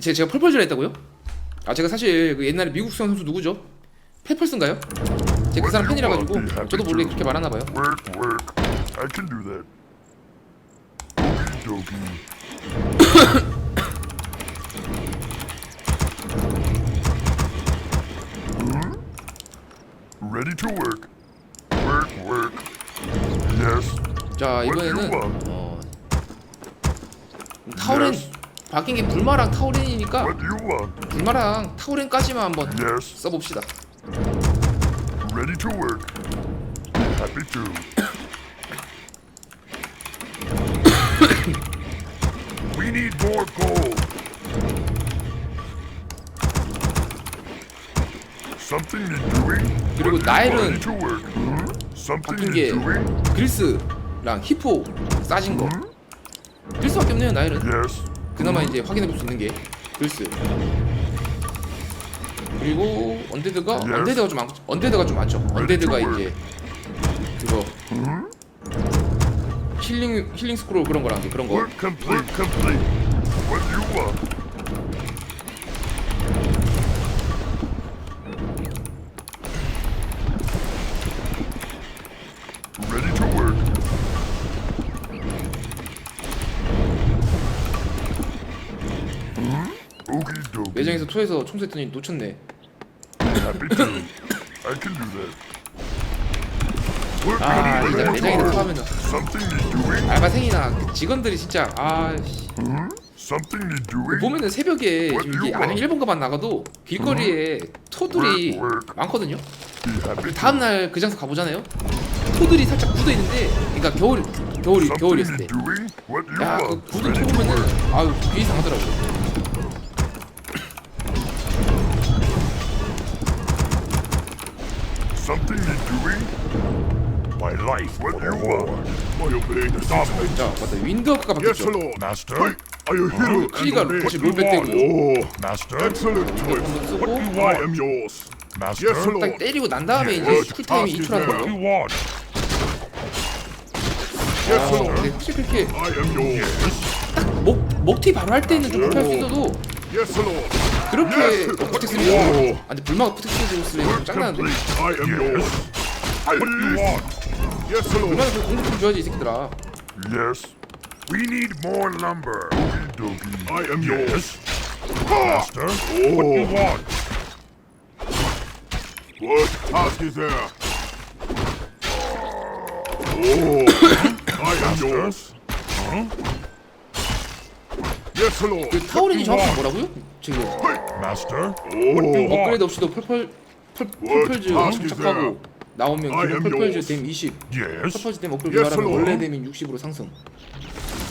제, 제가 펄펄즈라 했다고요? 아 제가 사실 그 옛날에 미국 수영 선수 누구죠? 페펄스인가요? 제가 그 사람 팬이라 가지고 저도 몰래 그렇게 말하나 봐요. Hmm? 자 이번에는 어, 타우렌 바뀐 게 불마랑 타우렌이니까 What do you want? 불마랑 타우렌까지만 한번 Yes. 써봅시다. Ready to work. Happy to. we need more gold. Something need doing? 그리고 나일은 Ready to work. Something 바뀐 게 doing? 그리스랑 히포 싸진 거. 그리스밖에 없네요 나일은. Yes. 그나마 이제 확인해 볼 수 있는 게 그리스. 그리고 언데드가. 언데드가 좀 많, 언데드가 좀 많죠. 언데드가 이제 그거 힐링 힐링 스크롤 그런 거랑 그런 거. 매장에서 토해서 청소했더니 놓쳤네. Happy to. I can do that. 아 진짜 매장에서. 토하면은 Something need doing? 알바생이나 그 직원들이 진짜 아씨 Something need doing? 보면은 새벽에 지금 이게 안녕 일본 가만 나가도 길거리에 토들이 많거든요. Be happy. 다음 날 그 장소 가보잖아요. 토들이 살짝 굳어 있는데, 그러니까 겨울 겨울이 Something 겨울이었을 때. need doing? What do you 야, 그 want? 굳은 Ready 토 보면은. 아유 귀 상하더라고. Something need doing? My life. What do you want? I obey the sovereign. 자, 맞다. 윈드워크가 Yes, 바뀌었죠. Lord. Master. I am here 크리가 다시 롤백 되고요. Oh, Master. Excellent choice. What do you want? I am yours. Master. Yes, 딱 Lord. 때리고 난 다음에 이제 Good. 쿨타임이 Ask 2초라는 is there. 걸로. you want? 아, Yes, Lord. 근데 확실히 그렇게 I am yours. 목 목티 바로 할 때는 좀 불편할 수 있어도 Yes, Lord. 그렇게 프텍 쓰면 오. 아 근데 불마가 프텍 쓰면 좀 짱나는데. 불마는 그 공격 좀 줘야지 이 새끼들아 Yes. We need more lumber. Okie dokie. I am yours. Master. What do you want? What task is there? Oh, I am yours. Yes, Lord. 그 타오렌이 정확히 뭐라고요? 지금 Master. What you 업그레이드 없이도 펄펄 펄 펄펄즈 What 장착하고 나오면 기본 펄펄즈. 댐 20 Yes. 펄펄즈 댐 업그레이드 Yes, 말하면. 원래 댐이 60으로 상승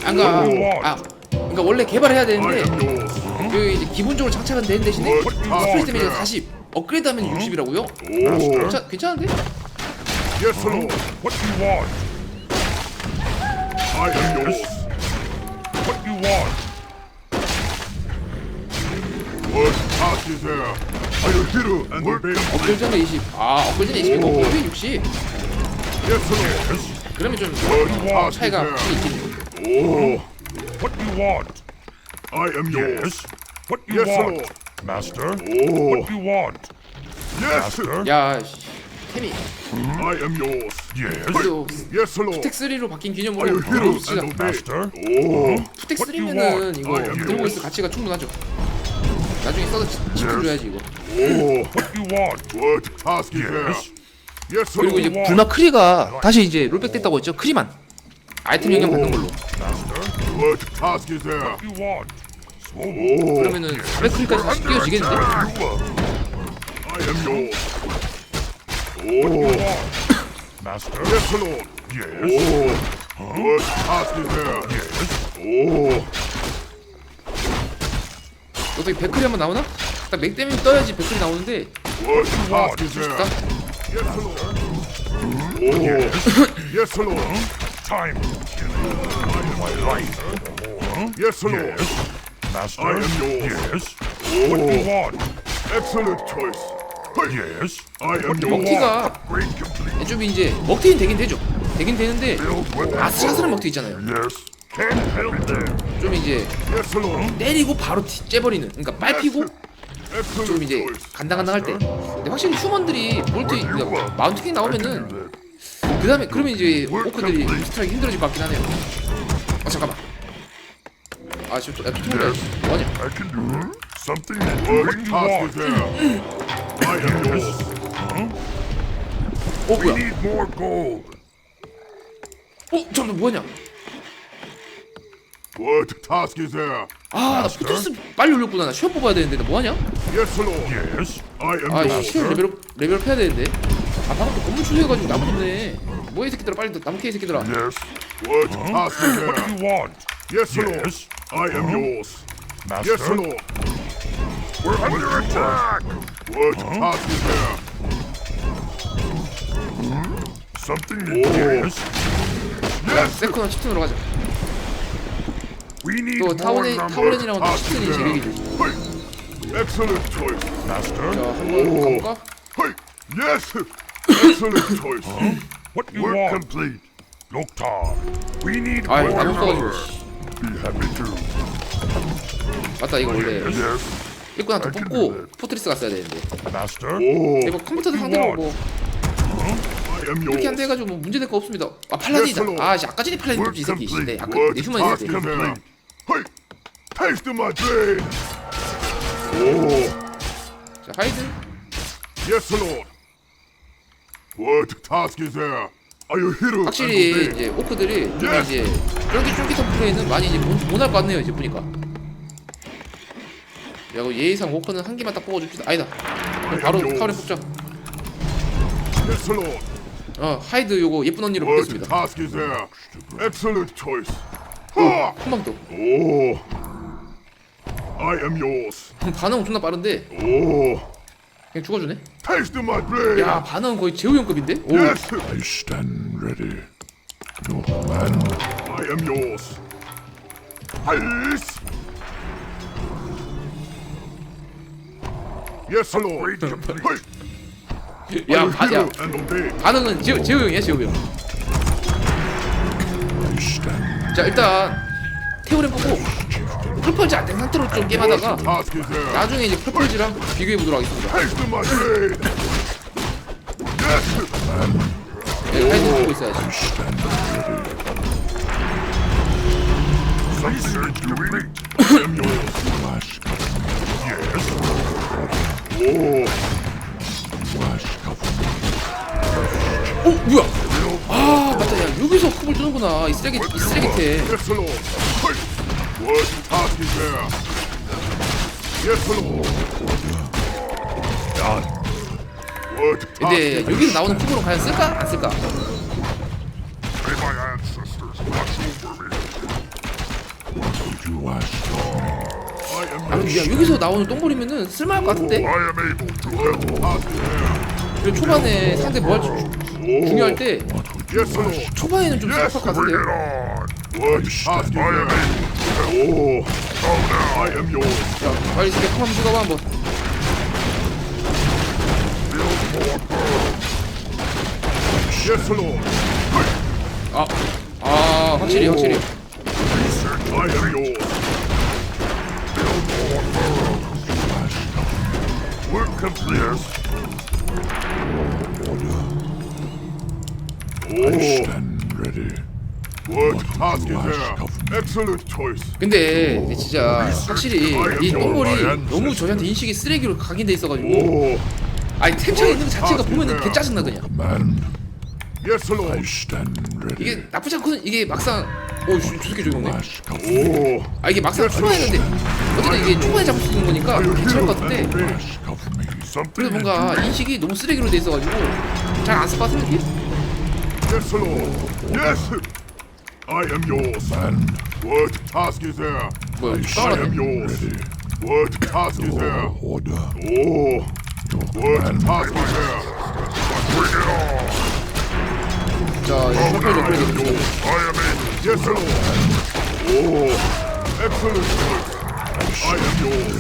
아, 그러니까 아 그러니까 원래 개발해야 되는데. 그 이제 기본적으로 장착은 되는 대신에 What 스프레이 데미지가 is 40 업그레이드하면 60이라고요? there? 괜찮, 괜찮은데? Yes, Lord. What do you want? I am yours. What you want? Here and obey. 업그레이드는 20. 아, 업그레이드는 20이고 업그레이드 60. Yes, Lord. 그러면 좀 task 차이가 확실히? 있겠네요. Oh. What you want? I am yours. What do you yes, want? Master. Oh. What do you want? Yes. Master. 야, 씨, 템이 I am yours. Yes. Yes, Lord. 푸텍 3로 바뀐 기념으로. Oh. 푸텍 What do you 3면은 want? 이거 들고. 있을 가치가 충분하죠. 나중에 써서 지- 지켜줘야지 이거. Oh, what do you want? What task is there? Yes, 그리고 이제. 불마 크리가 다시 이제 롤백 됐다고 했죠. 크리만 아이템 영향 받는 걸로. Oh, 그러면은 블랙 크리까지 다시 띄워지겠는데? I 떻게 백클이 한번 나오나? 딱 맥데미 떠야지 백클이 나오는데. Oh. 먹튀가 Great complete. 좀 이제 먹튀는 되긴 되죠. 되긴 되는데. 아슬아슬한 먹튀 있잖아요. 좀 이제. 때리고 바로 티- 째버리는 그러니까 빨피고 좀 이제. 간당간당할 때 근데 확실히 휴먼들이 볼트 그러니까 마운트킹 나오면은 그 다음에 그러면 이제 오크들이 스트라이크 힘들어질 것 같긴 하네요 아 잠깐만 아 지금 또, 야, 토통이다 뭐하냐. 어 뭐야. 어 잠깐만 뭐하냐 What task is there? 아 나 포토스 빨리 올렸구나 나 시험 뽑아야 되는데 나 뭐하냐 Yes, Lord. Yes. I am 아 yours. 시험 레벨업 레벨업 해야 되는데 아 방금 또 건물 추수해가지고 나무 줬네 뭐야 이 새끼들아 빨리 나무 캐 이 새끼들아 Yes. What task is there? What do you want? Yes, Lord. I am yours. Yes, Lord. We're under attack. What task is there? Something yes. 야 세컨은 치킨으로 가자 We need 또 more 타워렌 numbers. 타워렌이랑은 또 Task is 치킨이 there. 제격이지 Hey. Excellent choice. Master. 자 한번 가볼까 Hey. Yes. Excellent choice. What you Work want? complete. Loktar. We need 아이 more 나무 써가지고 numbers. Be happy to. 맞다 이거 원래 Yes. 일꾼 하나 더 뽑고 포트리스 갔어야 되는데 Master. 이거 컴퓨터도 상대로 뭐 I am 이렇게 한대. 해가지고 뭐 문제 될 거 없습니다 아 팔라딘이다 아 씨, 아까 전에 팔라딘 뽑지 이 새끼 씨. 네. 아까 내 휴먼 task 있을 때 complete. Taste my blade. 오. 자, 하이드 Yes, Lord. What task is there? Are you hero? 확실히? 이제 오크들이 좀 Yes. 이제 쫄깃쫄깃한 플레이는 많이 이제 못할 것 같네요 이제 보니까 야 이거 예의상 워커는 한 개만 딱 뽑아줍시다 아니다 그럼 바로. 타워렌 뽑자. 어 하이드 요거 예쁜 언니로 What 뽑겠습니다 task is there? Excellent choice. Ha! 한방 더. Oh. I am yours. 반응 존나 빠른데 Oh. 그냥 죽어주네. Taste my blade. 야 반응은 거의 제우 형급인데? 오. Yes. I stand ready. No man. I am yours. Yes. Yes, Lord. 야, 바, 야? 반응은 제우 제우 형이야 제우 형. 자 일단 태오렌 뽑고 풀펄즈 안된 상태로 좀 게임하다가. 나중에 이제 풀펄즈랑 비교해 보도록 하겠습니다. 네, 하이드 보고 있어야지. Oh. 어 뭐야? 아 맞다 야 여기서 컵을 뜨는구나 이 쓰레기 이. What task 근데 여기서 나오는 컵으로 과연 쓸까 안 쓸까? 아 근데 야 여기서 나오는 똥볼이면은 쓸만할 것 같은데? 초반에 상대 뭐 할지 주- 중요할 때. 초반에는 좀 Yes, 쌀것 같은데? bring it on. What task is there? Oh. Oh, now. I am yours. 자 빨리 컵 한번 찍어봐 한번. 아, 아 확실히 확실히 yours. Work complete. stand ready. What task is there? Excellent choice. 근데 진짜 확실히 이 똥볼이 너무 저희한테 인식이 쓰레기로 각인돼 있어가지고 Oh. 아니 템창에 있는 거 자체가 보면은 개 짜증나 그냥 Man, Yes, I Lord. stand ready. 이게 나쁘지 않거든 이게 막상 오저 새끼 조용네 Ask of Oh. 아 이게 막상 초반에는데 어쨌든 이게 초반에 잡을 수 있는 거니까 괜찮을 것 같은데. 그래도 뭔가 인식이 너무 쓰레기로 돼 있어가지고 잘 안 쓸 것 같은 느낌? Yes, Lord. Yes. I am yours. Man. What task is there? Well, I am yours. Ready. What task Your is there? Order. Oh. What man. task is there? Bring it on. No, oh, no, I am yours. I am in. Yes, Lord. Oh. Excellent work. I am yours.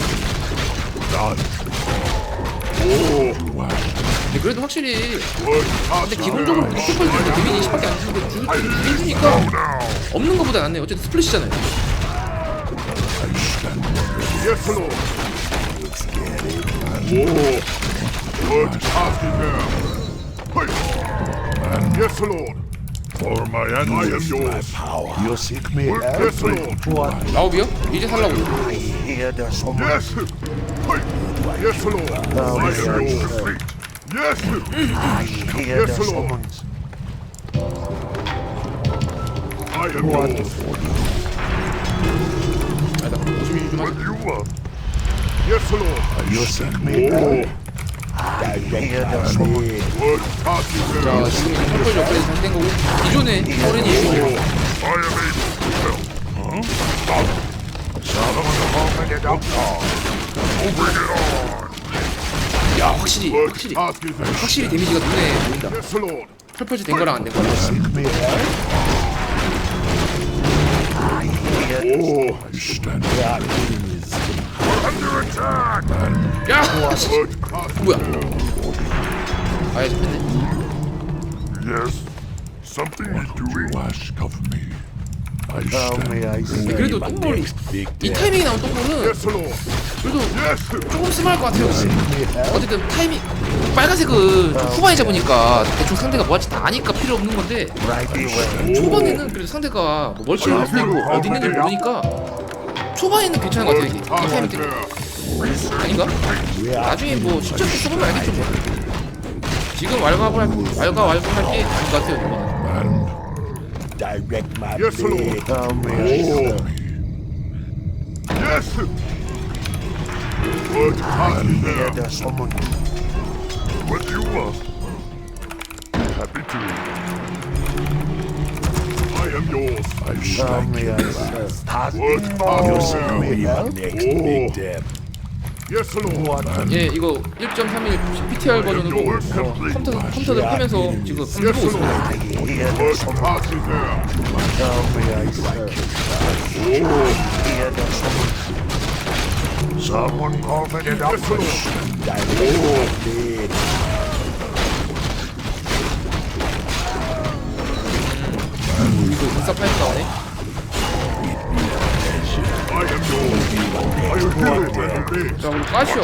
Done. Oh. Wow. 근데 그래도 확실히 근데 기본적으로? 무조건 때 데미지 20밖에 안 주고 주- 주긴 주니까 없는 거보다 낫네 어쨌든 스플릿이잖아요 Yes, Lord. For my I am yours. power. You seek me Lord. What? 라우비요? 이제 살라고. Yes. Yes, Lord. I am yours. Yes. I hear Yes, the Lord. summons. I am yours. 아니다 52주 좀 하자 you want? Yes, Lord. You seek me help? I hear the summons. What task is 자 there? 지금 이제 펄펄 업그레이드 다시 된 거고 기존에 어른이 이슈죠 I am able to help. Huh? Stop. Bring it on. 야 확실히 확실히? 확실히 데미지가 눈에 보인다. 펄펄즈 된 거랑 안 된 거랑 Oh. 야? 뭐야 아예 잡혔네 Yes. Something is doing. ask of me. 그래도 my 똥볼 이. 타이밍이 나온 똥볼은. 그래도. 조금 심할 것 같아요 help? 어쨌든 타이밍 빨간색은 좀 후반에 잡으니까 대충 상대가 뭐 할지 다 아니까 필요 없는 건데. 초반에는 그래도 상대가 뭐 멀티를 할 수도 있고 어디 있는지 모르니까 초반에는 괜찮은 것 같아요 이게 이 타이밍 there? 아닌가? 나중에 뭐 실제로 써보면 알겠죠 뭐 지금 왈가왈부할 왈가왈부 할 게 아닌 것 같아요 이거는 direct my Yes, blade. Lord. Tell me I Oh. see. Yes. What task is Hear there? the summons. What do you want? Happy to. I am yours. I Tell stand me I see. Task What task You is seek there? me help? Next Oh. big death. 예 이거 1.31 PTR 버전으로 complete. 컴퓨터, 컴퓨터를 펴면서 지금 해보고 있습니다. Oh. 이거 인싸파이트 나오네 자 그리고 가시오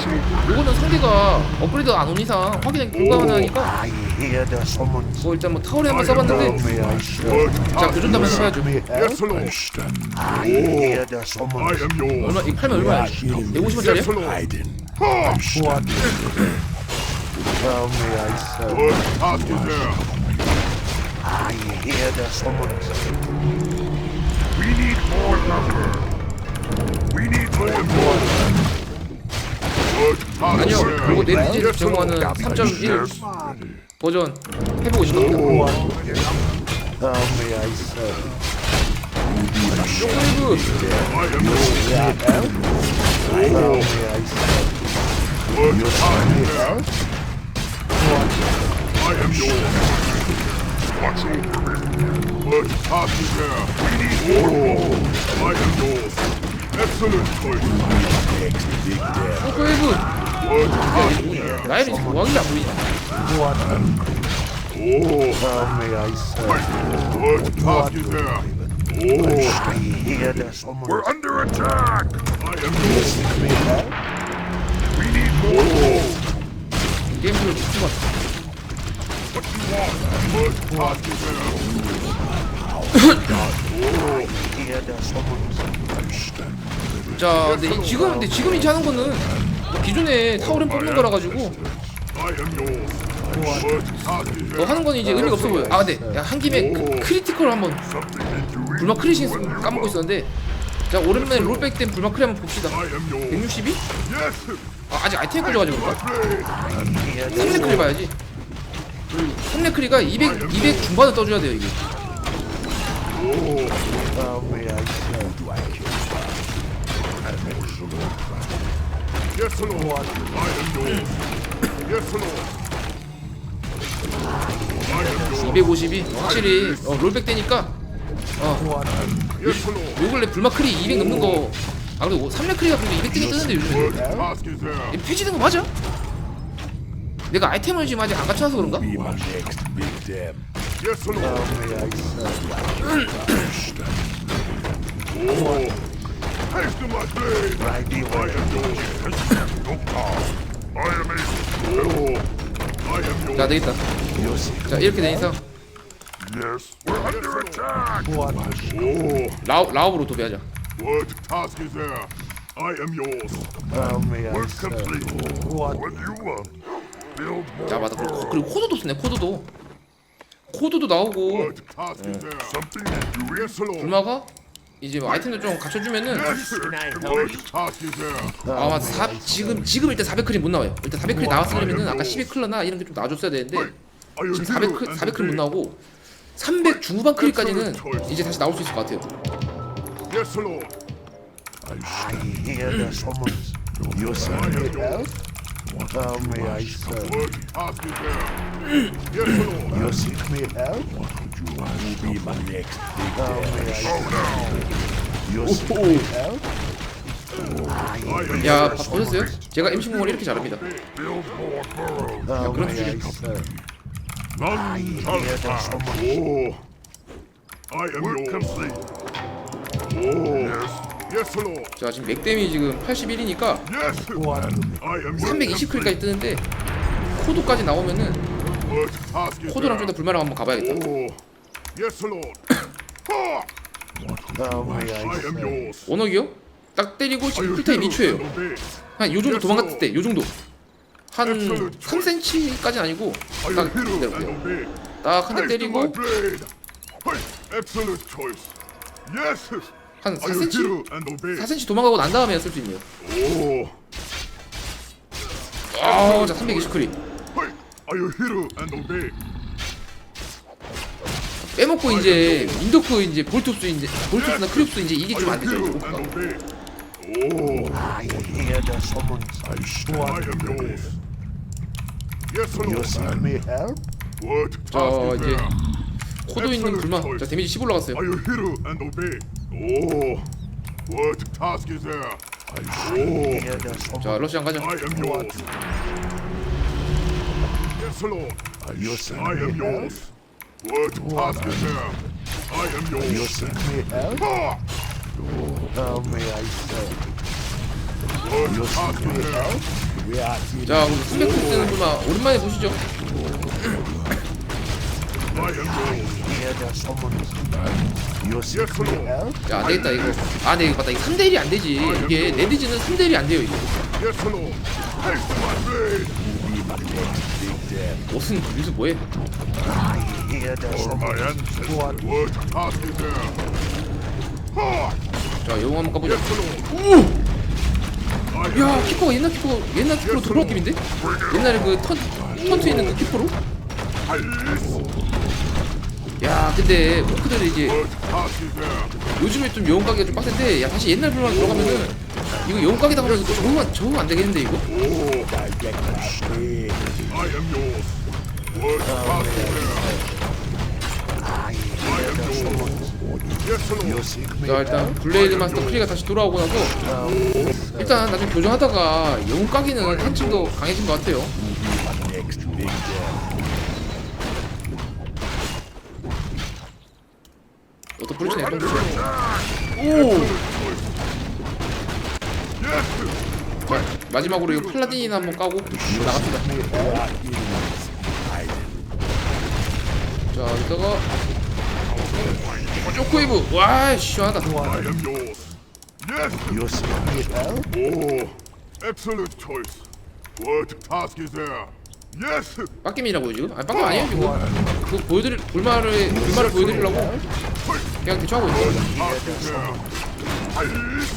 요거는 상대가 업그레이드 안 온 이상 확인하기 불가능하니까. 뭐 일단 뭐 타월에 한번 써봤는데 자 교전도 한번? 써야죠. 얼마 이 팔면 얼마야? 150원짜리야? Yes, Lord. hiding. Ah. I stand Tell me I see. What task is there? I hear the summons. We need more lumber. 아니요? 그리고 Yes, 제공하는 Lord. 3.1 버전 해보고 싶답니다 Tell me I see. 쇼크웨이브 I am yours. Tell me I see. What task is there? I am yours. Watch over me. What task is there? We need more wood. I am yours. Excellent choice. 쇼크웨이브 What task is there? 라인이 뭐하길래 안 보이냐 Oh. Tell me I see. What task is there? Oh. I hear the summons. We're under attack. I am yours. Me help? We need more wood. 게임 플레이 미친 것 같아 What do you want? What task is there? The summons. 자 근데 이- 지금 근데 지금 이제 하는 거는 기존에 타오렌 뽑는 거라 가지고 너? 하는 건 이제 의미가 없어 보여 아 근데 야, 한 김에 그 크리티컬 한번. 불막 크리싱 까먹고 있었는데 자 오랜만에 롤백 된 불막 크리 한번 봅시다 I am yours. 162? Yes. 아, 아직 아이템 꺼져가지고 그런가? Hear the 3레 크리 봐야지 3레 크리가 200, 200 중반을 떠줘야 돼요 이게 Tell me I see. Yes, Lord. I am yours. Yes, Lord. I am yours. 252 확실히 어, 롤백 되니까 어. 요 근래 불막 크리 200 넘는 거아 그리고 3레 크리가 그래도 200 등이 뜨는데 요즘 What task is there? 이 폐지된 거 맞아? 내가 아이템을 지금 아직 안 갖춰놔서 그런가? Yes, serve? Oh, haste my blade. Right I am. Your path. I am a. Oh, I am 자 yours. 되겠다 자 이렇게 된 이상 Yes, we're under attack. Oh, 라우, 라우브로 도배하자 what task is there? I am yours. Serve? complete. What? Do you want? Build more. 자 그리고, 그리고 코드도 쓰네 코드도 코드도 나오고. 불마가? 이제 뭐 아이템도 좀 갖춰주면은. there? 아 맞아. 사, 지금 지금 일단 400클이 못 나와요. 일단 400클이 나왔으려면은 아까 12클러나 이런 게 좀 나와줬어야 되는데 지금 here 400클 and 400클 못? 나오고 300 중후반 클까지는 이제 다시 나올 수 있을 것 같아요. Yes, You? How may I serve? What task is there? Yes, Lord. You seek me help? You will be my next big How may I Oh, serve? no. You seek me help? I am 야 보셨어요? 제가 MC 공을 이렇게 잘합니다 I 수준이- serve? None shall summons. Oh, I am yours. Oh, yes. 자 지금 맥댐이 지금 81이니까 Yes. What? I am 320클까지 뜨는데 코드까지 나오면은 코드랑 좀 더? 불마랑 한번 가봐야겠다 Oh. 원억이요? 딱 때리고 지금 풀타임 here 2초예요 and obey? 한요 정도 도망갔을 때 요 정도 한 Excellent choice. 3cm까지는 아니고 딱 기다려보세요 obey? 딱한 대 때리고 한 Are you 4cm? here and obey? 4cm 도망가고 난 다음에 쓸 수 있네요 Oh, 아자 320클이 hey, are you here and obey? 빼먹고 이제 인더크 이제 볼트옵스 이제 볼트옵스나 크립스 이제 이게 좀 안 되죠 here 이거 and 오크가. obey? Oh, I hear the summons. I I stand am yours. Yes, You Lord. seek me help? What 자 task is 이제 there? 코드 있는 불마 자 데미지 10 올라갔어요 and obey? Oh, what task is there? Oh, Hear the summons. 자 러시안 가자 I am yours. Yes, Lord. You seek I me am help? yours. What task is there? I am You yours. seek me help? Ha! How may I serve? What You task seek me is there? help? We are here. 자 우리 300클 뜨는 불마 오랜만에 보시죠 I am yours. Hear the summons. You seek Yes, me Lord. help? 야 안 되겠다 이거 이거 맞다 이거 3대1이 안 되지 이게 레드지는 3대1이 안 돼요 이거 Yes, Lord. Haste my blade. be my next big damn. 옷은 여기서 뭐해! 자 영웅 한번 Lord. 오! 야 키퍼가 옛날 키퍼 옛날 키퍼로 돌아온 김인데? 옛날에 그 턴 턴트 있는 그 키퍼로? 야 근데 오크들이 이제? 요즘에 좀 영웅 가기가 좀 빡센데 야 다시 옛날 불만 들어가면은 이거 영웅 가기다 보면 이거 적응 안- 적응 안 되겠는데 이거? 자 일단 블레이드 마스터 크리가 다시 돌아오고 나서 일단 나중에 교정하다가 영웅 가기는 한층 더 강해진 것 같아요 어떤 브리츠네 오! 자 마지막으로 이거 팔라딘이나 한번 까고. 나갑시다. 자 이따가. 쇼크웨이브! 와 시원하다. 빡김이라고요 지금? 아니 빡김 아니에요 지금? 그 보여드릴 불마를 불마를 보여드리려고 그냥 대충 하고 있어요 Task is there. Yes.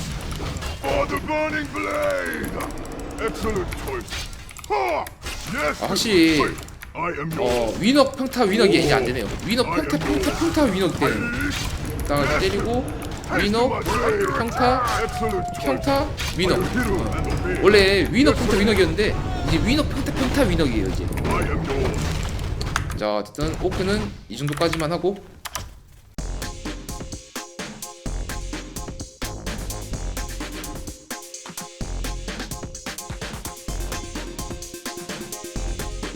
For the burning blade. Excellent choice. Ha! Yes. 아, 확실히 I am yours. 어 위넉 평타 위넉이 이제 안 되네요 위넉 평타 평타 평타 위넉 되네요 딱 때리고 위넉 평타 Excellent choice. 평타 위넉 Hero and obey. 원래 위넉 평타 위넉이었는데 이제 위넉 평타 평타 위넉이에요 이제 I am yours. 자 어쨌든 오크는 이 정도까지만 하고